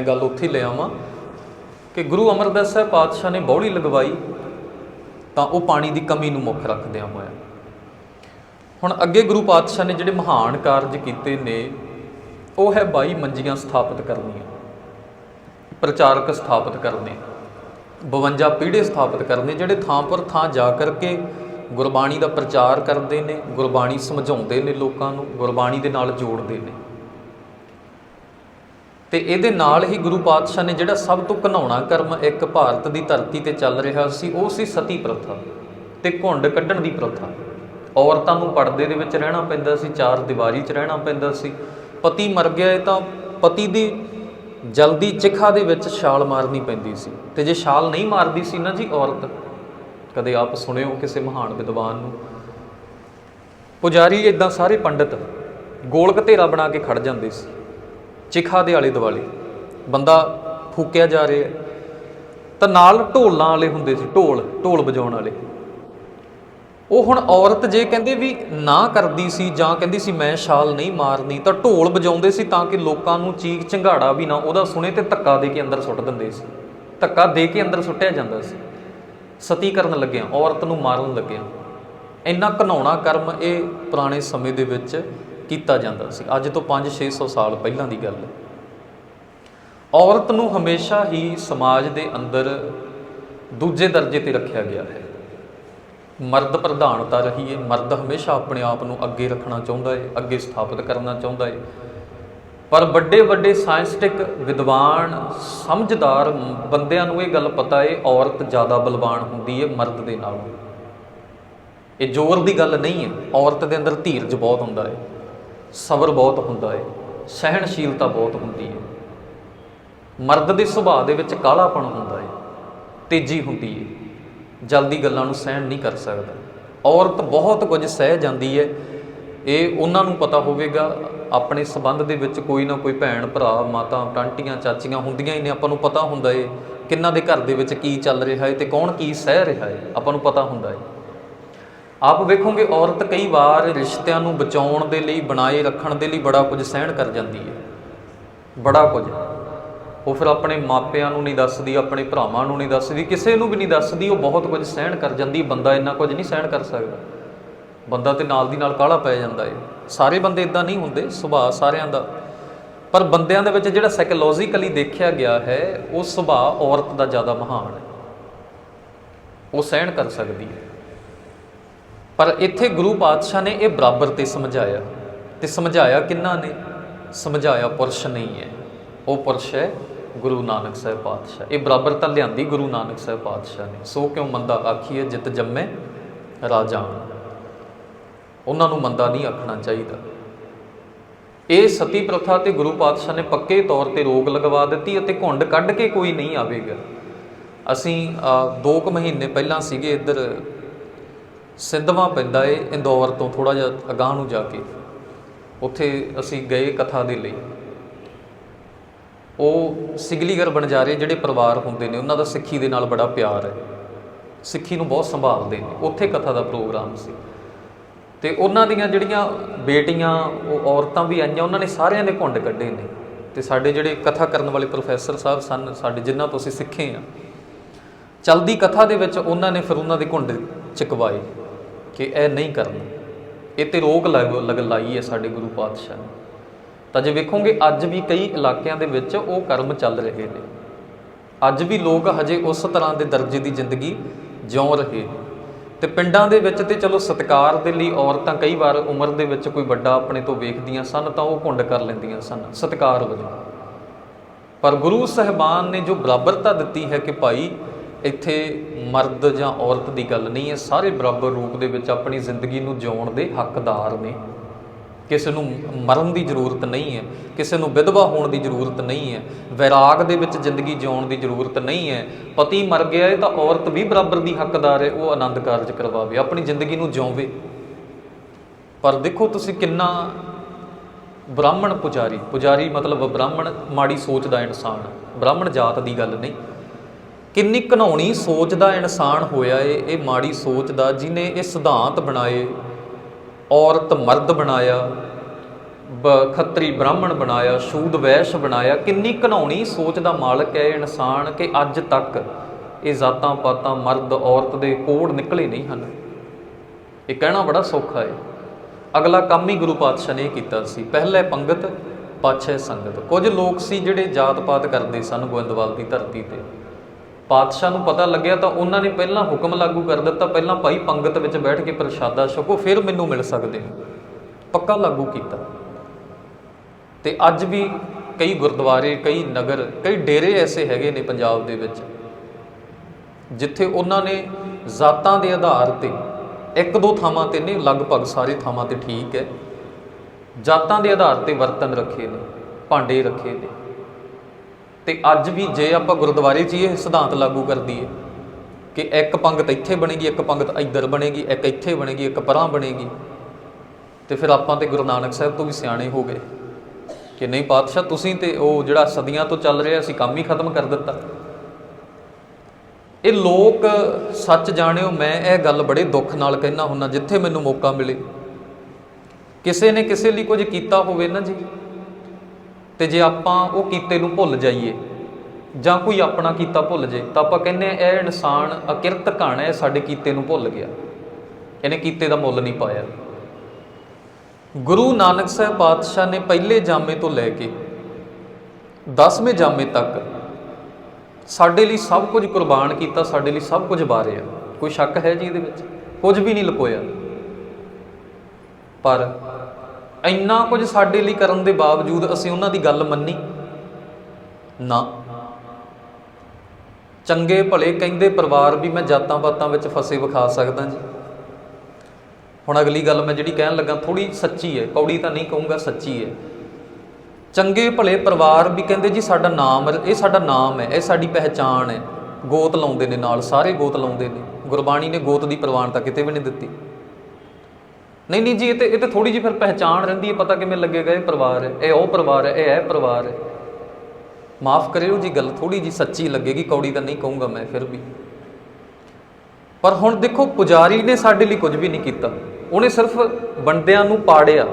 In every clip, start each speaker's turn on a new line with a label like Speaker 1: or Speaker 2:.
Speaker 1: ਗੱਲ ਉੱਥੇ ਲੈ ਆਵਾਂ ਕਿ ਗੁਰੂ ਅਮਰਦਾਸ ਸਾਹਿਬ ਪਾਤਸ਼ਾਹ ਨੇ ਬੌੜੀ ਲਗਵਾਈ ਤਾਂ ਉਹ ਪਾਣੀ ਦੀ ਕਮੀ ਨੂੰ ਮੁੱਖ ਰੱਖਦਿਆਂ ਹੋਇਆ। ਹੁਣ ਅੱਗੇ ਗੁਰੂ ਪਾਤਸ਼ਾਹ ਨੇ ਜਿਹੜੇ ਮਹਾਨ ਕਾਰਜ ਕੀਤੇ ਨੇ, ਉਹ ਹੈ 22 ਮੰਜੀਆਂ ਸਥਾਪਿਤ ਕਰਨੀਆਂ, ਪ੍ਰਚਾਰਕ ਸਥਾਪਿਤ ਕਰਨੇ 52 ਪੀੜੇ ਸਥਾਪਿਤ ਕਰਨੇ, ਜਿਹੜੇ ਥਾਂ ਪਰ ਥਾਂ ਜਾ ਕਰਕੇ ਗੁਰਬਾਣੀ ਦਾ ਪ੍ਰਚਾਰ ਕਰਦੇ ਨੇ, ਗੁਰਬਾਣੀ ਸਮਝਾਉਂਦੇ ਨੇ ਲੋਕਾਂ ਨੂੰ, ਗੁਰਬਾਣੀ ਦੇ ਨਾਲ ਜੋੜਦੇ ਨੇ। ਤੇ ਇਹਦੇ ਨਾਲ ਹੀ ਗੁਰੂ ਪਾਤਸ਼ਾਹ ਨੇ ਜਿਹੜਾ ਸਭ ਤੋਂ ਘਨਾਉਣਾ ਕਰਮ ਇੱਕ ਭਾਰਤ ਦੀ ਧਰਤੀ ਤੇ ਚੱਲ ਰਿਹਾ ਸੀ, ਉਹ ਸੀ ਸਤੀ ਪ੍ਰਥਾ ਤੇ ਘੁੰਡ ਕੱਢਣ ਦੀ ਪ੍ਰਥਾ। ਔਰਤਾਂ ਨੂੰ ਪਰਦੇ ਦੇ ਵਿੱਚ ਰਹਿਣਾ ਪੈਂਦਾ ਸੀ, ਚਾਰ ਦੀਵਾਰੀ 'ਚ ਰਹਿਣਾ ਪੈਂਦਾ ਸੀ। ਪਤੀ ਮਰ ਗਿਆ ਤਾਂ ਪਤੀ ਦੀ ਜਲਦੀ ਚਿਖਾ ਦੇ ਵਿੱਚ ਛਾਲ ਮਾਰਨੀ ਪੈਂਦੀ ਸੀ। ਤੇ ਜੇ ਛਾਲ ਨਹੀਂ ਮਾਰਦੀ ਸੀ ਨਾ ਜੀ ਔਰਤ, ਕਦੇ ਆਪ ਸੁਣਿਓ ਕਿਸੇ ਮਹਾਨ ਵਿਦਵਾਨ ਨੂੰ। ਪੁਜਾਰੀ ਇਦਾਂ ਸਾਰੇ ਪੰਡਤ ਗੋਲ ਘਤੇਰਾ ਬਣਾ ਕੇ ਖੜ ਜਾਂਦੇ ਸੀ। ਚਿਖਾ ਦੇ ਆਲੇ ਦੁਆਲੇ। ਬੰਦਾ ਫੂਕਿਆ ਜਾ ਰਿਹਾ ਤਾਂ ਨਾਲ ਢੋਲਾਂ ਵਾਲੇ ਹੁੰਦੇ ਸੀ, ਢੋਲ ਢੋਲ ਵਜਾਉਣ ਵਾਲੇ। ਉਹ ਹੁਣ ਔਰਤ ਜੇ ਕਹਿੰਦੇ ਵੀ ਨਾ ਕਰਦੀ ਸੀ ਜਾਂ ਕਹਿੰਦੀ ਸੀ ਮੈਂ ਛਾਲ ਨਹੀਂ ਮਾਰਨੀ, ਤਾਂ ਢੋਲ ਵਜਾਉਂਦੇ ਸੀ ਤਾਂ ਕਿ ਲੋਕਾਂ ਨੂੰ ਚੀਕ ਚੰਗਾੜਾ ਵੀ ਨਾ ਉਹਦਾ ਸੁਣੇ ਤੇ ਧੱਕਾ ਦੇ ਕੇ ਅੰਦਰ ਸੁੱਟ ਦਿੰਦੇ ਸੀ। ਧੱਕਾ ਦੇ ਕੇ ਅੰਦਰ ਸੁੱਟਿਆ ਜਾਂਦਾ ਸੀ। ਸਤੀ ਕਰਨ ਲੱਗਿਆ, ਔਰਤ ਨੂੰ ਮਾਰਨ ਲੱਗਿਆ। ਇੰਨਾ ਘਨਾਉਣਾ ਕਰਮ ਇਹ ਪੁਰਾਣੇ ਸਮੇਂ ਦੇ ਵਿੱਚ ਕੀਤਾ ਜਾਂਦਾ ਸੀ। ਅੱਜ ਤੋਂ 5-600 ਸਾਲ ਪਹਿਲਾਂ ਦੀ ਗੱਲ ਹੈ। ਔਰਤ ਨੂੰ ਹਮੇਸ਼ਾ ਹੀ ਸਮਾਜ ਦੇ ਅੰਦਰ ਦੂਜੇ ਦਰਜੇ ਤੇ ਰੱਖਿਆ ਗਿਆ ਹੈ। ਮਰਦ ਪ੍ਰਧਾਨਤਾ ਰਹੀ ਹੈ ਮਰਦ ਹਮੇਸ਼ਾ ਆਪਣੇ ਆਪ ਨੂੰ ਅੱਗੇ ਰੱਖਣਾ ਚਾਹੁੰਦਾ ਹੈ, ਅੱਗੇ ਸਥਾਪਿਤ ਕਰਨਾ ਚਾਹੁੰਦਾ ਹੈ। ਪਰ ਵੱਡੇ ਵੱਡੇ ਸਾਇੰਸਟਿਕ ਵਿਦਵਾਨ, ਸਮਝਦਾਰ ਬੰਦਿਆਂ ਨੂੰ ਇਹ ਗੱਲ ਪਤਾ ਹੈ, ਔਰਤ ਜ਼ਿਆਦਾ ਬਲਵਾਨ ਹੁੰਦੀ ਹੈ ਮਰਦ ਦੇ ਨਾਲੋਂ। ਇਹ ਜ਼ੋਰ ਦੀ ਗੱਲ ਨਹੀਂ ਹੈ। ਔਰਤ ਦੇ ਅੰਦਰ ਧੀਰਜ ਬਹੁਤ ਹੁੰਦਾ ਹੈ। ਸਬਰ ਬਹੁਤ ਹੁੰਦਾ ਹੈ ਸਹਿਣਸ਼ੀਲਤਾ ਬਹੁਤ ਹੁੰਦੀ ਹੈ ਮਰਦ ਦੇ ਸੁਭਾਅ ਦੇ ਵਿੱਚ ਕਾਲਾਪਣ ਹੁੰਦਾ ਹੈ ਤੇਜ਼ੀ ਹੁੰਦੀ ਹੈ ਜਲਦੀ ਗੱਲਾਂ ਨੂੰ ਸਹਿਣ ਨਹੀਂ ਕਰ ਸਕਦਾ। ਔਰਤ ਬਹੁਤ ਕੁਝ ਸਹਿ ਜਾਂਦੀ ਹੈ ਇਹ ਉਹਨਾਂ ਨੂੰ ਪਤਾ ਹੋਵੇਗਾ, ਆਪਣੇ ਸਬੰਧ ਦੇ ਵਿੱਚ ਕੋਈ ਨਾ ਕੋਈ ਭੈਣ, ਭਰਾ, ਮਾਤਾ ਟਾਂਟੀਆਂ ਚਾਚੀਆਂ ਹੁੰਦੀਆਂ ਹੀ ਨੇ, ਆਪਾਂ ਨੂੰ ਪਤਾ ਹੁੰਦਾ ਏ, ਕਿੰਨਾਂ ਦੇ ਘਰ ਦੇ ਵਿੱਚ ਕੀ ਚੱਲ ਰਿਹਾ ਹੈ ਤੇ ਕੌਣ ਕੀ ਸਹਿ ਰਿਹਾ ਹੈ ਆਪਾਂ ਨੂੰ ਪਤਾ ਹੁੰਦਾ ਹੈ ਆਪ ਵੇਖੋਗੇ ਔਰਤ ਕਈ ਵਾਰ ਰਿਸ਼ਤਿਆਂ ਨੂੰ ਬਚਾਉਣ ਦੇ ਲਈ, ਬਣਾਏ ਰੱਖਣ ਦੇ ਲਈ ਬੜਾ ਕੁਝ ਸਹਿਣ ਕਰ ਜਾਂਦੀ ਹੈ। ਬੜਾ ਕੁਝ। ਉਹ ਫਿਰ ਆਪਣੇ ਮਾਪਿਆਂ ਨੂੰ ਨਹੀਂ ਦੱਸਦੀ, ਆਪਣੇ ਭਰਾਵਾਂ ਨੂੰ ਨਹੀਂ ਦੱਸਦੀ, ਕਿਸੇ ਨੂੰ ਵੀ ਨਹੀਂ ਦੱਸਦੀ, ਉਹ ਬਹੁਤ ਕੁਝ ਸਹਿਣ ਕਰ ਜਾਂਦੀ ਬੰਦਾ ਇੰਨਾ ਕੁਝ ਨਹੀਂ ਸਹਿਣ ਕਰ ਸਕਦਾ। ਬੰਦਾ ਤੇ ਨਾਲ ਦੀ ਨਾਲ ਕਾਲਾ ਪੈ ਜਾਂਦਾ ਏ। ਸਾਰੇ ਬੰਦੇ ਇਦਾਂ ਨਹੀਂ ਹੁੰਦੇ, ਸੁਭਾਅ ਸਾਰਿਆਂ ਦਾ। ਪਰ ਬੰਦਿਆਂ ਦੇ ਵਿੱਚ ਜਿਹੜਾ ਸਾਈਕੋਲੋਜੀਕਲੀ ਦੇਖਿਆ ਗਿਆ ਹੈ, ਉਹ ਸੁਭਾਅ ਔਰਤ ਦਾ ਜ਼ਿਆਦਾ ਮਹਾਨ ਹੈ। ਉਹ ਸਹਿਣ ਕਰ ਸਕਦੀ ਹੈ। ਪਰ ਇੱਥੇ ਗੁਰੂ ਪਾਤਸ਼ਾਹ ਨੇ ਇਹ ਬਰਾਬਰ ਤੇ ਸਮਝਾਇਆ। ਤੇ ਸਮਝਾਇਆ ਕਿੰਨਾ ਨੇ? ਸਮਝਾਇਆ ਪੁਰਸ਼ ਨਹੀਂ ਹੈ। ਉਹ ਪੁਰਸ਼ ਹੈ ਗੁਰੂ ਨਾਨਕ ਸਾਹਿਬ ਪਾਤਸ਼ਾਹ। ਇਹ ਬਰਾਬਰਤਾ ਲਿਆਂਦੀ ਗੁਰੂ ਨਾਨਕ ਸਾਹਿਬ ਪਾਤਸ਼ਾਹ ਨੇ। ਸੋ ਕਿਉਂ ਮੰਦਾ ਆਖੀਏ ਜਿਤ ਜੰਮੇ ਰਾਜਾ ਉਹਨਾਂ ਨੂੰ ਮੰਦਾ ਨਹੀਂ ਆਖਣਾ ਚਾਹੀਦਾ। ਇਹ ਸਤੀ ਪ੍ਰਥਾ ਤੇ ਗੁਰੂ ਪਾਤਸ਼ਾਹ ਨੇ ਪੱਕੇ ਤੌਰ ਤੇ ਰੋਕ ਲਗਵਾ ਦਿੱਤੀ ਅਤੇ ਘੁੰਡ ਕੱਢ ਕੇ ਕੋਈ ਨਹੀਂ ਆਵੇਗਾ। ਅਸੀਂ 2 ਕੁ ਮਹੀਨੇ ਪਹਿਲਾਂ ਸੀਗੇ ਇੱਧਰ ਸਿੱਧਵਾਂ ਪੈਂਦਾ ਏ ਇੰਦੌਰ ਤੋਂ ਥੋੜਾ ਜਿਹਾ ਅਗਾਹ ਨੂੰ ਜਾ ਕੇ। ਉੱਥੇ ਅਸੀਂ ਗਏ ਕਥਾ ਦੇ ਲਈ। ਉਹ ਸਿਗਲੀਗਰ ਬਣਜਾਰੇ ਜਿਹੜੇ ਪਰਿਵਾਰ ਹੁੰਦੇ ਨੇ, ਉਹਨਾਂ ਦਾ ਸਿੱਖੀ ਦੇ ਨਾਲ ਬੜਾ ਪਿਆਰ ਹੈ। ਸਿੱਖੀ ਨੂੰ ਬਹੁਤ ਸੰਭਾਲਦੇ ਨੇ। ਉੱਥੇ ਕਥਾ ਦਾ ਪ੍ਰੋਗਰਾਮ ਸੀ। ਤੇ ਉਹਨਾਂ ਦੀਆਂ ਜਿਹੜੀਆਂ ਬੇਟੀਆਂ, ਉਹ ਔਰਤਾਂ ਵੀ ਆਈਆਂ, ਉਹਨਾਂ ਨੇ ਸਾਰਿਆਂ ਨੇ ਘੁੰਡ ਕੱਢੇ ਨੇ। ਤੇ ਸਾਡੇ ਜਿਹੜੇ ਕਥਾ ਕਰਨ ਵਾਲੇ ਪ੍ਰੋਫੈਸਰ ਸਾਹਿਬ ਸਨ, ਸਾਡੇ ਜਿਨ੍ਹਾਂ ਤੋਂ ਅਸੀਂ ਸਿੱਖੇ ਆ ਚਲਦੀ ਕਥਾ ਦੇ ਵਿੱਚ ਉਹਨਾਂ ਨੇ ਫਿਰ ਉਹਨਾਂ ਦੇ ਘੁੰਡ ਚਕਵਾਏ। ਕਿ ਇਹ ਨਹੀਂ ਕਰਨਾ। ਇਹ ਤੇ ਰੋਕ ਲੱਗ ਲਗ ਲਾਈ ਹੈ ਸਾਡੇ ਗੁਰੂ ਪਾਤਸ਼ਾਹ ਨੇ। ਤਾਂ ਜੇ ਵੇਖੋਗੇ, ਅੱਜ ਵੀ ਕਈ ਇਲਾਕਿਆਂ ਦੇ ਵਿੱਚ ਉਹ ਕਰਮ ਚੱਲ ਰਹੇ ਨੇ। ਅੱਜ ਵੀ ਲੋਕ ਹਜੇ ਉਸ ਤਰ੍ਹਾਂ ਦੇ ਦਰਜੇ ਦੀ ਜ਼ਿੰਦਗੀ ਜਿਉਂ ਰਹੇ ਨੇ। ਤੇ ਪਿੰਡਾਂ ਦੇ ਵਿੱਚ ਤੇ ਚਲੋ ਸਤਕਾਰ ਦੇ ਲਈ ਔਰਤਾਂ ਕਈ ਵਾਰ ਉਮਰ ਦੇ ਵਿੱਚ ਕੋਈ ਵੱਡਾ ਆਪਣੇ ਤੋਂ ਵੇਖਦੀਆਂ ਸਨ, ਤਾਂ ਉਹ ਘੁੰਡ ਕਰ ਲੈਂਦੀਆਂ ਸਨ, ਸਤਕਾਰ ਵਜੋਂ। ਪਰ ਗੁਰੂ ਸਾਹਿਬਾਨ ਨੇ ਜੋ ਬਰਾਬਰਤਾ ਦਿੱਤੀ ਹੈ ਕਿ ਭਾਈ ਇੱਥੇ ਮਰਦ ਜਾਂ ਔਰਤ ਦੀ ਗੱਲ ਨਹੀਂ ਹੈ। ਸਾਰੇ ਬਰਾਬਰ ਰੂਪ ਦੇ ਵਿੱਚ ਆਪਣੀ ਜ਼ਿੰਦਗੀ ਨੂੰ ਜਿਉਣ ਦੇ ਹੱਕਦਾਰ ਨੇ। ਕਿਸੇ ਨੂੰ ਮਰਨ ਦੀ ਜ਼ਰੂਰਤ ਨਹੀਂ ਹੈ। ਕਿਸੇ ਨੂੰ ਵਿਧਵਾ ਹੋਣ ਦੀ ਜ਼ਰੂਰਤ ਨਹੀਂ ਹੈ। ਵਿਰਾਗ ਦੇ ਵਿੱਚ ਜ਼ਿੰਦਗੀ ਜਿਉਣ ਦੀ ਜ਼ਰੂਰਤ ਨਹੀਂ ਹੈ। ਪਤੀ ਮਰ ਗਿਆ ਹੈ ਤਾਂ ਔਰਤ ਵੀ ਬਰਾਬਰ ਦੀ ਹੱਕਦਾਰ ਹੈ। ਉਹ ਆਨੰਦ ਕਾਰਜ ਕਰਵਾਵੇ। ਆਪਣੀ ਜ਼ਿੰਦਗੀ ਨੂੰ ਜਿਉਵੇ। ਪਰ ਦੇਖੋ ਤੁਸੀਂ ਕਿੰਨਾ ਬ੍ਰਾਹਮਣ ਪੁਜਾਰੀ। ਪੁਜਾਰੀ ਮਤਲਬ ਬ੍ਰਾਹਮਣ, ਮਾੜੀ ਸੋਚ ਦਾ ਇਨਸਾਨ। ਬ੍ਰਾਹਮਣ ਜਾਤ ਦੀ ਗੱਲ ਨਹੀਂ। ਕਿੰਨੀ ਘਨਾਉਣੀ ਸੋਚ ਦਾ ਇਨਸਾਨ ਹੋਇਆ ਏ, ਇਹ ਮਾੜੀ ਸੋਚ ਦਾ ਜਿਨੇ ਇਹ ਸਿਧਾਂਤ ਬਣਾਏ, ਔਰਤ ਮਰਦ ਬਣਾਇਆ, ਬ- ਖੱਤਰੀ ਬ੍ਰਾਹਮਣ ਬਣਾਇਆ, ਸ਼ੂਦ ਵੈਸ਼ ਬਣਾਇਆ, ਕਿੰਨੀ ਘਨਾਉਣੀ ਸੋਚ ਦਾ ਮਾਲਕ ਹੈ ਇਹ ਇਨਸਾਨ ਕਿ ਅੱਜ ਤੱਕ ਇਹ ਜ਼ਾਤਾਂ ਪਾਤਾਂ ਮਰਦ ਔਰਤ ਦੇ ਕੋੜ ਨਿਕਲੇ ਨਹੀਂ ਹਨ। ਇਹ ਕਹਿਣਾ ਬੜਾ ਸੌਖਾ ਹੈ ਅਗਲਾ ਕੰਮ ਹੀ ਗੁਰੂ ਪਾਤਸ਼ਾਹ ਨੇ ਕੀਤਾ ਸੀ। ਪਹਿਲੇ ਪੰਗਤ, ਪਾਛੇ ਸੰਗਤ। ਕੁਝ ਲੋਕ ਸੀ ਜਿਹੜੇ ਜਾਤ ਪਾਤ ਕਰਦੇ ਸਨ ਗੋਇੰਦਵਾਲ ਦੀ ਧਰਤੀ ਤੇ। ਪਾਤਸ਼ਾਹ ਨੂੰ ਪਤਾ ਲੱਗਿਆ ਤਾਂ ਉਹਨਾਂ ਨੇ ਪਹਿਲਾਂ ਹੁਕਮ ਲਾਗੂ ਕਰ ਦਿੱਤਾ, ਪਹਿਲਾਂ ਭਾਈ ਪੰਗਤ ਵਿੱਚ ਬੈਠ ਕੇ ਪ੍ਰਸ਼ਾਦਾ ਛਕੋ, ਫਿਰ ਮੈਨੂੰ ਮਿਲ ਸਕਦੇ ਹੋ। ਪੱਕਾ ਲਾਗੂ ਕੀਤਾ। ਤੇ ਅੱਜ ਵੀ ਕਈ ਗੁਰਦੁਆਰੇ, ਕਈ ਨਗਰ, ਕਈ ਡੇਰੇ ਐਸੇ ਹੈਗੇ ਨੇ ਪੰਜਾਬ ਦੇ ਵਿੱਚ, ਜਿੱਥੇ ਉਹਨਾਂ ਨੇ ਜ਼ਾਤਾਂ ਦੇ ਆਧਾਰ ਤੇ ਇੱਕ ਦੋ ਥਾਵਾਂ ਤੇ ਨਹੀਂ, ਲਗਭਗ ਸਾਰੇ ਥਾਵਾਂ ਤੇ ਠੀਕ ਹੈ। ਜਾਤਾਂ ਦੇ ਆਧਾਰ ਤੇ ਵਰਤਨ ਰੱਖੇ ਨੇ, ਭਾਂਡੇ ਰੱਖੇ ਨੇ। ਤੇ ਅੱਜ ਵੀ ਜੇ ਆਪਾਂ ਗੁਰਦੁਆਰੇ 'ਚ ਹੀ ਇਹ ਸਿਧਾਂਤ ਲਾਗੂ ਕਰ ਦਈਏ ਕਿ ਇੱਕ ਪੰਗਤ ਇੱਥੇ ਬਣੇਗੀ, ਇੱਕ ਪੰਗਤ ਇੱਧਰ ਬਣੇਗੀ, ਇੱਕ ਇੱਥੇ ਬਣੇਗੀ, ਇੱਕ ਪਰਾਂ ਬਣੇਗੀ, ਤੇ ਫਿਰ ਆਪਾਂ ਤੇ ਗੁਰੂ ਨਾਨਕ ਸਾਹਿਬ ਤੋਂ ਵੀ ਸਿਆਣੇ ਹੋ ਗਏ ਕਿ ਨਹੀਂ ਪਾਤਸ਼ਾਹ, ਤੁਸੀਂ ਤੇ ਉਹ ਜਿਹੜਾ ਸਦੀਆਂ ਤੋਂ ਚੱਲ ਰਿਹਾ ਸੀ ਕੰਮ ਹੀ ਖਤਮ ਕਰ ਦਿੱਤਾ। ਇਹ ਲੋਕ ਸੱਚ ਜਾਣਿਓ, ਮੈਂ ਇਹ ਗੱਲ ਬੜੇ ਦੁੱਖ ਨਾਲ ਕਹਿਣਾ ਹੁੰਨਾ, ਜਿੱਥੇ ਮੈਨੂੰ ਮੌਕਾ ਮਿਲੇ। ਕਿਸੇ ਨੇ ਕਿਸੇ ਲਈ ਕੁਝ ਕੀਤਾ ਹੋਵੇ ਨਾ ਜੀ। ਤੇ ਜੇ ਆਪਾਂ ਉਹ ਕੀਤੇ ਨੂੰ ਭੁੱਲ ਜਾਈਏ, ਜਾਂ ਕੋਈ ਆਪਣਾ ਕੀਤਾ ਭੁੱਲ ਜੇ, ਤਾਂ ਆਪਾਂ ਕਹਿੰਦੇ ਆ ਇਹ ਇਨਸਾਨ ਅਕਿਰਤ ਘਣ ਹੈ, ਸਾਡੇ ਕੀਤੇ ਨੂੰ ਭੁੱਲ ਗਿਆ। ਇਹਨੇ ਕੀਤੇ ਦਾ ਮੁੱਲ ਨਹੀਂ ਪਾਇਆ। ਗੁਰੂ ਨਾਨਕ ਸਾਹਿਬ ਪਾਤਸ਼ਾਹ ਨੇ ਪਹਿਲੇ ਜਾਮੇ ਤੋਂ ਲੈ ਕੇ 10ਵੇਂ ਜਾਮੇ ਤੱਕ ਸਾਡੇ ਲਈ ਸਭ ਕੁਝ ਕੁਰਬਾਨ ਕੀਤਾ, ਸਾਡੇ ਲਈ ਸਭ ਕੁਝ ਵਾਰਿਆ। ਕੋਈ ਸ਼ੱਕ ਹੈ ਜੀ ਇਹਦੇ ਵਿੱਚ? ਕੁਝ ਵੀ ਨਹੀਂ ਲੁਕੋਇਆ। ਪਰ ਇੰਨਾ ਕੁਝ ਸਾਡੇ ਲਈ ਕਰਨ ਦੇ ਬਾਵਜੂਦ ਅਸੀਂ ਉਹਨਾਂ ਦੀ ਗੱਲ ਮੰਨੀ? ਨਾ। ਚੰਗੇ ਭਲੇ ਕਹਿੰਦੇ ਪਰਿਵਾਰ ਵੀ ਮੈਂ ਜਾਤਾਂ ਪਾਤਾਂ ਵਿੱਚ ਫਸੇ ਵਿਖਾ ਸਕਦਾ ਜੀ। ਹੁਣ ਅਗਲੀ ਗੱਲ ਮੈਂ ਜਿਹੜੀ ਕਹਿਣ ਲੱਗਾ ਥੋੜੀ ਸੱਚੀ ਹੈ, ਕੌੜੀ ਤਾਂ ਨਹੀਂ ਕਹੂੰਗਾ, ਸੱਚੀ ਹੈ। ਚੰਗੇ ਭਲੇ ਪਰਿਵਾਰ ਵੀ ਕਹਿੰਦੇ ਜੀ ਸਾਡਾ ਨਾਮ, ਇਹ ਸਾਡਾ ਨਾਮ ਹੈ, ਇਹ ਸਾਡੀ ਪਹਿਚਾਣ ਹੈ। ਗੋਤ ਲਾਉਂਦੇ ਨੇ ਨਾਲ, ਸਾਰੇ ਗੋਤ ਲਾਉਂਦੇ ਨੇ। ਗੁਰਬਾਣੀ ਨੇ ਗੋਤ ਦੀ ਪ੍ਰਵਾਨਤਾ ਕਿਤੇ ਵੀ ਨਹੀਂ ਦਿੱਤੀ। ਨਹੀਂ ਨਹੀਂ ਜੀ, ਇਹ ਤੇ ਇਹ ਤੇ ਥੋੜੀ ਜਿਹੀ ਫਿਰ ਪਹਿਚਾਣ ਰਹਿੰਦੀ ਹੈ, ਪਤਾ ਕਿਵੇਂ ਲੱਗੇਗਾ, ਇਹ ਪਰਿਵਾਰ ਹੈ, ਇਹ ਉਹ ਪਰਿਵਾਰ ਹੈ, ਇਹ ਇਹ ਪਰਿਵਾਰ ਹੈ। ਮਾਫ ਕਰਿਓ ਜੀ, ਗੱਲ ਥੋੜੀ ਜੀ ਸੱਚੀ ਲੱਗੇਗੀ, ਕੌੜੀ ਤਾਂ ਨਹੀਂ ਕਹੂੰਗਾ ਮੈਂ ਫਿਰ ਵੀ। ਪਰ ਹੁਣ ਦੇਖੋ, ਪੁਜਾਰੀ ਨੇ ਸਾਡੇ ਲਈ ਕੁਝ ਵੀ ਨਹੀਂ ਕੀਤਾ। ਉਹਨੇ ਸਿਰਫ ਬੰਦਿਆਂ ਨੂੰ ਪਾੜਿਆ।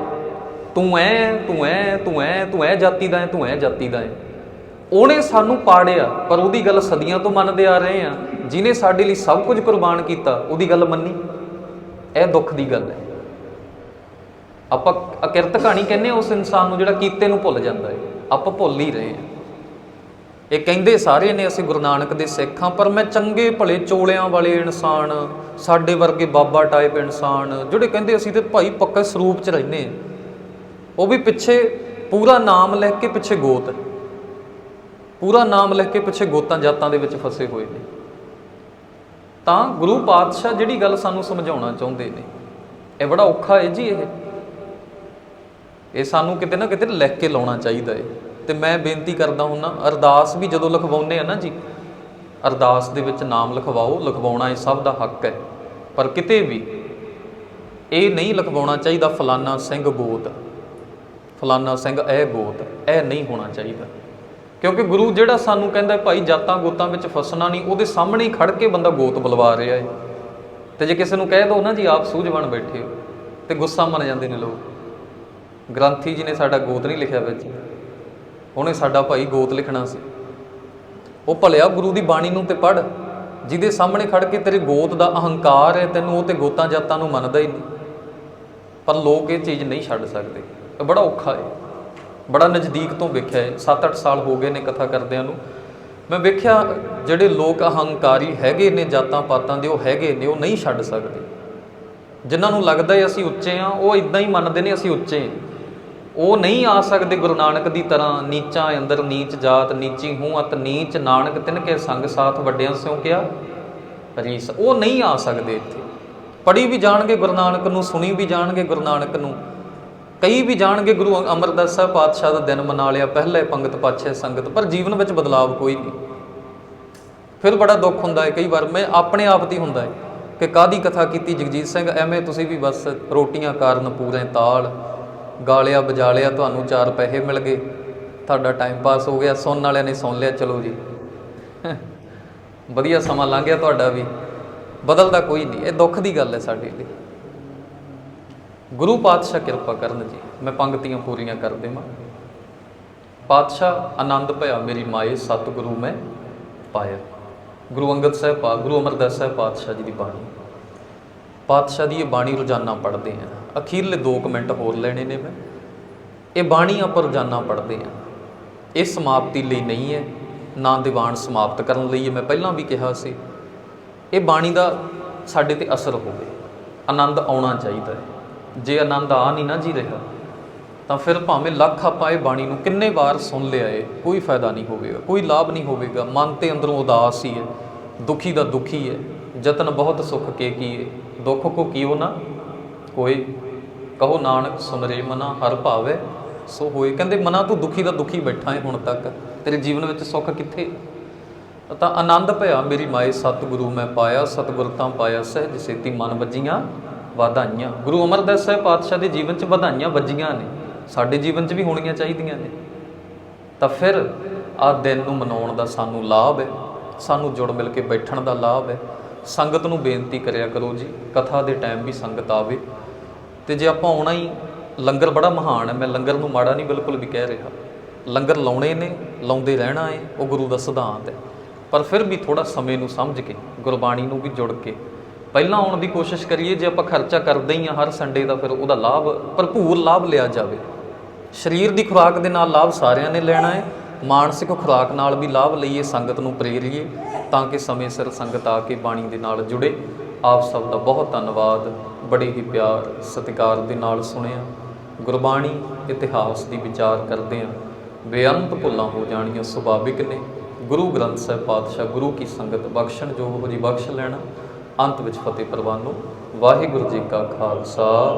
Speaker 1: ਤੂੰ ਐ ਤੂੰ ਐ ਤੂੰ ਐ ਤੂੰ ਐ ਜਾਤੀ ਦਾ ਐ, ਤੂੰ ਐ ਜਾਤੀ ਦਾ ਐ। ਉਹਨੇ ਸਾਨੂੰ ਪਾੜਿਆ, ਪਰ ਉਹਦੀ ਗੱਲ ਸਦੀਆਂ ਤੋਂ ਮੰਨਦੇ ਆ ਰਹੇ ਆ ਜਿਨੇ ਸਾਡੇ ਲਈ ਸਭ ਕੁਝ ਕੁਰਬਾਨ ਕੀਤਾ, ਉਹਦੀ ਗੱਲ ਮੰਨੀ। ਇਹ ਦੁੱਖ ਦੀ ਗੱਲ ਹੈ। ਆਪਾਂ ਅਕਿਰਤ ਕਹਾਣੀ ਕਹਿੰਦੇ ਆ ਉਸ ਇਨਸਾਨ ਨੂੰ ਜਿਹੜਾ ਕੀਤੇ ਨੂੰ ਭੁੱਲ ਜਾਂਦਾ ਹੈ। ਆਪਾਂ ਭੁੱਲ ਹੀ ਰਹੇ ਹਾਂ। ਇਹ ਕਹਿੰਦੇ ਸਾਰੇ ਨੇ, ਅਸੀਂ ਗੁਰੂ ਨਾਨਕ ਦੇ ਸਿੱਖ ਹਾਂ, ਪਰ ਮੈਂ ਚੰਗੇ ਭਲੇ ਚੋਲਿਆਂ ਵਾਲੇ ਇਨਸਾਨ, ਸਾਡੇ ਵਰਗੇ ਬਾਬਾ ਟਾਈਪ ਇਨਸਾਨ, ਜਿਹੜੇ ਕਹਿੰਦੇ ਅਸੀਂ ਤੇ ਭਾਈ ਪੱਕੇ ਸਰੂਪ 'ਚ ਰਹਿੰਦੇ ਹਾਂ। ਉਹ ਵੀ ਪਿੱਛੇ ਪੂਰਾ ਨਾਮ ਲਿਖ ਕੇ ਪਿੱਛੇ ਗੋਤ ਪੂਰਾ ਨਾਮ ਲਿਖ ਕੇ ਪਿੱਛੇ ਗੋਤਾਂ ਜਾਤਾਂ ਦੇ ਵਿੱਚ ਫਸੇ ਹੋਏ ਨੇ। ਤਾਂ ਗੁਰੂ ਪਾਤਸ਼ਾਹ ਜਿਹੜੀ ਗੱਲ ਸਾਨੂੰ ਸਮਝਾਉਣਾ ਚਾਹੁੰਦੇ ਨੇ, ਇਹ ਬੜਾ ਔਖਾ ਹੈ ਜੀ ਇਹ। ਇਹ ਸਾਨੂੰ ਕਿਤੇ ਨਾ ਕਿਤੇ ਲਿਖ ਕੇ ਲਾਉਣਾ ਚਾਹੀਦਾ ਹੈ ਤੇ ਮੈਂ ਬੇਨਤੀ ਕਰਦਾ ਹੁੰਨਾ, ਅਰਦਾਸ ਵੀ ਜਦੋਂ ਲਿਖਵਾਉਂਦੇ ਆ ਨਾ ਜੀ, ਅਰਦਾਸ ਦੇ ਵਿੱਚ ਨਾਮ ਲਿਖਵਾਓ, ਲਿਖਵਾਉਣਾ ਇਹ ਸਭ ਦਾ ਹੱਕ ਹੈ। ਪਰ ਕਿਤੇ ਵੀ ਇਹ ਨਹੀਂ ਲਿਖਵਾਉਣਾ ਚਾਹੀਦਾ, ਫਲਾਨਾ ਸਿੰਘ ਬੋਤ, ਫਲਾਨਾ ਸਿੰਘ ਇਹ ਬੋਤ, ਇਹ ਨਹੀਂ ਹੋਣਾ ਚਾਹੀਦਾ। ਕਿਉਂਕਿ ਗੁਰੂ ਜਿਹੜਾ ਸਾਨੂੰ ਕਹਿੰਦਾ ਭਾਈ ਜਾਤਾਂ ਗੋਤਾਂ ਵਿੱਚ ਫਸਣਾ ਨਹੀਂ, ਉਹਦੇ ਸਾਹਮਣੇ ਹੀ ਖੜ ਕੇ ਬੰਦਾ ਗੋਤ ਬੁਲਵਾ ਰਿਹਾ ਹੈ ਤੇ ਜੇ ਕਿਸੇ ਨੂੰ ਕਹਿ ਦੋ ਨਾ ਜੀ, ਆਪ ਸੂਝਵਾਨ ਬੈਠੇ ਹੋ। ਤੇ ਗੁੱਸਾ ਮੰਨ ਜਾਂਦੇ ਨੇ ਲੋਕ। ਗ੍ਰੰਥੀ ਜੀ ਨੇ ਸਾਡਾ ਗੋਤ ਨਹੀਂ ਲਿਖਿਆ ਵਿੱਚ। ਉਹਨੇ ਸਾਡਾ ਭਾਈ ਗੋਤ ਲਿਖਣਾ ਸੀ। ਉਹ ਭਲਿਆ ਗੁਰੂ ਦੀ ਬਾਣੀ ਨੂੰ ਤੇ ਪੜ ਜਿਹਦੇ ਸਾਹਮਣੇ ਖੜ ਕੇ ਤੇਰੇ ਗੋਤ ਦਾ ਅਹੰਕਾਰ ਹੈ, ਤੈਨੂੰ ਉਹ ਤੇ ਗੋਤਾਂ ਜਾਤਾਂ ਨੂੰ ਮੰਨਦਾ ਹੀ ਨਹੀਂ। ਪਰ ਲੋਕ ਇਹ ਚੀਜ਼ ਨਹੀਂ ਛੱਡ ਸਕਦੇ। ਇਹ ਬੜਾ ਔਖਾ ਹੈ। ਬੜਾ ਨਜ਼ਦੀਕ ਤੋਂ ਵੇਖਿਆ ਹੈ। 7-8 ਸਾਲ ਹੋ ਗਏ ਨੇ ਕਥਾ ਕਰਦਿਆਂ ਨੂੰ। ਮੈਂ ਵੇਖਿਆ ਜਿਹੜੇ ਲੋਕ ਅਹੰਕਾਰੀ ਹੈਗੇ ਨੇ, ਜਾਤਾਂ ਪਾਤਾਂ ਦੇ, ਉਹ ਹੈਗੇ ਨੇ, ਉਹ ਨਹੀਂ ਛੱਡ ਸਕਦੇ। ਜਿਨ੍ਹਾਂ ਨੂੰ ਲੱਗਦਾ ਹੈ ਅਸੀਂ ਉੱਚੇ ਆ ਉਹ ਇਦਾਂ ਹੀ ਮੰਨਦੇ ਨੇ ਅਸੀਂ ਉੱਚੇ ਹਾਂ। ਉਹ ਨਹੀਂ ਆ ਸਕਦੇ ਗੁਰੂ ਨਾਨਕ ਦੀ ਤਰ੍ਹਾਂ, ਨੀਚਾਂ ਅੰਦਰ ਨੀਚ ਜਾਤ, ਨੀਚੀ ਹੂੰ ਅਤ ਨੀਚ, ਨਾਨਕ ਤਿਨ ਕੇ ਸੰਗ ਸਾਥ ਵੱਡਿਆਂ ਸਿਓ ਕਿਆ? ਰੀਸ ਉਹ ਨਹੀਂ ਆ ਸਕਦੇ ਇੱਥੇ। ਪੜੀ ਵੀ ਜਾਣਗੇ ਗੁਰੂ ਨਾਨਕ ਨੂੰ, ਸੁਣੀ ਵੀ ਜਾਣਗੇ ਗੁਰੂ ਨਾਨਕ ਨੂੰ। ਕਈ ਵੀ ਜਾਣਗੇ ਗੁਰੂ ਅਮਰਦਾਸ ਸਾਹਿਬ ਪਾਤਸ਼ਾਹ ਦਾ ਦਿਨ ਮਨਾ ਲਿਆ, ਪਹਿਲੇ ਪੰਗਤ ਪਾਛੇ ਸੰਗਤ, ਪਰ ਜੀਵਨ ਵਿੱਚ ਬਦਲਾਵ ਕੋਈ ਨਹੀਂ। ਫਿਰ ਬੜਾ ਦੁੱਖ ਹੁੰਦਾ ਹੈ, ਕਈ ਵਾਰ ਮੈਂ ਆਪਣੇ ਆਪ ਦੀ ਹੁੰਦਾ ਹੈ ਕਿ ਕਾਦੀ ਕਥਾ ਕੀਤੀ ਜਗਜੀਤ ਸਿੰਘ? ਐਵੇਂ ਤੁਸੀਂ ਵੀ ਬਸ ਰੋਟੀਆਂ ਕਾਰਨ ਪੂਰੇ ਤਾਲ। ਗਾਲਿਆ ਬਜਾਲਿਆ ਤੁਹਾਨੂੰ ਚਾਰ ਪੈਸੇ ਮਿਲ ਗਏ। ਤੁਹਾਡਾ ਟਾਈਮ ਪਾਸ ਹੋ ਗਿਆ, ਸੁਣਨ ਵਾਲਿਆਂ ਨੇ ਸੁਣ ਲਿਆ, ਚਲੋ ਜੀ। ਵਧੀਆ ਸਮਾਂ ਲੰਘ ਗਿਆ ਤੁਹਾਡਾ ਵੀ। ਬਦਲਦਾ ਕੋਈ ਨਹੀਂ, ਇਹ ਦੁੱਖ ਦੀ ਗੱਲ ਹੈ ਸਾਡੇ ਲਈ। ਗੁਰੂ ਪਾਤਸ਼ਾਹ ਕਿਰਪਾ ਕਰਨ ਜੀ, ਮੈਂ ਪੰਕਤੀਆਂ ਪੂਰੀਆਂ ਕਰ ਦੇਵਾਂ। ਪਾਤਸ਼ਾਹ ਆਨੰਦ ਭਇਆ ਮੇਰੀ ਮਾਏ, ਸਤਿਗੁਰੂ ਮੈਂ ਪਾਇਆ। ਗੁਰੂ ਅੰਗਦ ਸਾਹਿਬ ਪਾ ਗੁਰੂ ਅਮਰਦਾਸ ਸਾਹਿਬ ਪਾਤਸ਼ਾਹ ਜੀ ਦੀ ਬਾਣੀ। ਪਾਤਸ਼ਾਹ ਦੀ ਇਹ ਬਾਣੀ ਰੋਜ਼ਾਨਾ ਪੜ੍ਹਦੇ ਆ ਅਖੀਰਲੇ 2 ਮਿੰਟ ਹੋਰ ਲੈਣੇ ਨੇ ਮੈਂ। ਇਹ ਬਾਣੀ ਆਪਾਂ ਰੋਜ਼ਾਨਾ ਪੜ੍ਹਦੇ ਆ। ਇਹ ਸਮਾਪਤੀ ਲਈ ਨਹੀਂ ਹੈ, ਨਾ ਦੀਵਾਨ ਸਮਾਪਤ ਕਰਨ ਲਈ ਮੈਂ ਪਹਿਲਾਂ ਵੀ ਕਿਹਾ ਸੀ। ਇਹ ਬਾਣੀ ਦਾ ਸਾਡੇ ਤੇ ਅਸਰ ਹੋਵੇ, ਆਨੰਦ ਆਉਣਾ ਚਾਹੀਦਾ ਹੈ। ਜੇ ਆਨੰਦ ਆ ਨਹੀਂ ਨਾ ਜੀ ਰਿਹਾ, ਤਾਂ ਫਿਰ ਭਾਵੇਂ ਲੱਖ ਆਪਾਂ ਇਹ ਬਾਣੀ ਨੂੰ ਕਿੰਨੇ ਵਾਰ ਸੁਣ ਲਿਆ ਏ, ਕੋਈ ਫਾਇਦਾ ਨਹੀਂ ਹੋਵੇਗਾ, ਕੋਈ ਲਾਭ ਨਹੀਂ ਹੋਵੇਗਾ। ਮਨ ਤੇ ਅੰਦਰੋਂ ਉਦਾਸ ਹੀ ਹੈ, ਦੁਖੀ ਦਾ ਦੁਖੀ ਹੈ, ਯਤਨ ਬਹੁਤ ਸੁਖ ਕੇ ਕੀਏ, ਦੁੱਖ ਕੋ ਕੀਓ ਨਾ, ਕੋਈ। ਕਹੋ ਨਾਨਕ ਸੁਨਰੇ ਮਨਾ, ਹਰ ਭਾਵੇ ਸੋ ਹੋਏ। ਕਹਿੰਦੇ ਮਨਾ ਤੂੰ ਦੁਖੀ ਦਾ ਦੁਖੀ ਬੈਠਾ ਹੈ ਹੁਣ ਤੱਕ। ਤੇਰੇ ਜੀਵਨ ਵਿੱਚ ਸੁੱਖ ਕਿੱਥੇ? ਤਾਂ ਆਨੰਦ ਭਇਆ ਮੇਰੀ ਮਾਏ, ਸਤਿਗੁਰੂ ਮੈਂ ਪਾਇਆ ਸਤਿਗੁਰ ਤਾਂ ਪਾਇਆ ਸਹਿਜ ਸੇਤੀ ਮਨ ਵੱਜੀਆਂ, ਵਧਾਈਆਂ। ਗੁਰੂ ਅਮਰਦਾਸ ਸਾਹਿਬ ਪਾਤਸ਼ਾਹ ਦੇ ਜੀਵਨ 'ਚ ਵਧਾਈਆਂ ਵੱਜੀਆਂ ਨੇ। ਸਾਡੇ ਜੀਵਨ 'ਚ ਵੀ ਹੋਣੀਆਂ ਚਾਹੀਦੀਆਂ ਨੇ। ਤਾਂ ਫਿਰ ਆ ਦਿਨ ਨੂੰ ਮਨਾਉਣ ਦਾ ਸਾਨੂੰ ਲਾਭ ਹੈ ਸਾਨੂੰ ਜੁੜ ਮਿਲ ਕੇ ਬੈਠਣ ਦਾ ਲਾਭ ਹੈ ਸੰਗਤ ਨੂੰ ਬੇਨਤੀ ਕਰਿਆ ਕਰੋ ਜੀ। ਕਥਾ ਦੇ ਟਾਈਮ ਵੀ ਸੰਗਤ ਆਵੇ। ਤੇ ਜੇ ਆਪਾਂ ਆਉਣਾ ਹੀ, ਲੰਗਰ ਬੜਾ ਮਹਾਨ ਹੈ, ਮੈਂ ਲੰਗਰ ਨੂੰ ਮਾੜਾ ਨਹੀਂ ਬਿਲਕੁਲ ਵੀ ਕਹਿ ਰਿਹਾ। ਲੰਗਰ ਲਾਉਣੇ ਨੇ, ਲਾਉਂਦੇ ਰਹਿਣਾ ਹੈ, ਉਹ ਗੁਰੂ ਦਾ ਸਿਧਾਂਤ ਹੈ। ਪਰ ਫਿਰ ਵੀ ਥੋੜਾ ਸਮੇਂ ਨੂੰ ਸਮਝ ਕੇ, ਗੁਰਬਾਣੀ ਨੂੰ ਵੀ ਜੁੜ ਕੇ, ਪਹਿਲਾਂ ਆਉਣ ਦੀ ਕੋਸ਼ਿਸ਼ ਕਰੀਏ, ਜੇ ਆਪਾਂ ਖਰਚਾ ਕਰਦੇ ਹੀ ਆ ਹਰ ਸੰਡੇ ਦਾ, ਫਿਰ ਉਹਦਾ ਲਾਭ, ਭਰਪੂਰ ਲਾਭ ਲਿਆ ਜਾਵੇ। ਸਰੀਰ ਦੀ ਖੁਰਾਕ ਦੇ ਨਾਲ ਲਾਭ ਸਾਰਿਆਂ ਨੇ ਲੈਣਾ ਹੈ ਮਾਨਸਿਕ ਖੁਰਾਕ ਨਾਲ ਵੀ ਲਾਭ ਲਈਏ, ਸੰਗਤ ਨੂੰ ਪ੍ਰੇਰੀਏ ਤਾਂ ਕਿ ਸਮੇਂ ਸਿਰ ਸੰਗਤ ਆ ਕੇ ਬਾਣੀ ਦੇ ਨਾਲ ਜੁੜੇ। ਆਪ ਸਭ ਦਾ ਬਹੁਤ ਧੰਨਵਾਦ। ਬੜੇ ਹੀ ਪਿਆਰ, ਸਤਿਕਾਰ ਦੇ ਨਾਲ ਸੁਣਿਆ। ਗੁਰਬਾਣੀ ਇਤਿਹਾਸ ਦੀ ਵਿਚਾਰ ਕਰਦੇ ਆ ਬੇਅੰਤ ਭੁੱਲਾਂ ਹੋ ਜਾਣੀਆਂ ਸੁਭਾਵਿਕ ਨੇ। ਗੁਰੂ ਗ੍ਰੰਥ ਸਾਹਿਬ ਪਾਤਸ਼ਾਹ ਗੁਰੂ ਕੀ ਸੰਗਤ ਬਖਸ਼ਣ ਜੋ ਹੋ ਜੀ ਬਖਸ਼ ਲੈਣਾ। ਅੰਤ ਵਿੱਚ ਫਤਿਹ ਪ੍ਰਵਾਨੋ। ਵਾਹਿਗੁਰੂ ਜੀ ਕਾ ਖਾਲਸਾ,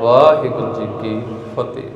Speaker 1: ਵਾਹਿਗੁਰੂ ਜੀ ਕੀ ਫਤਿਹ।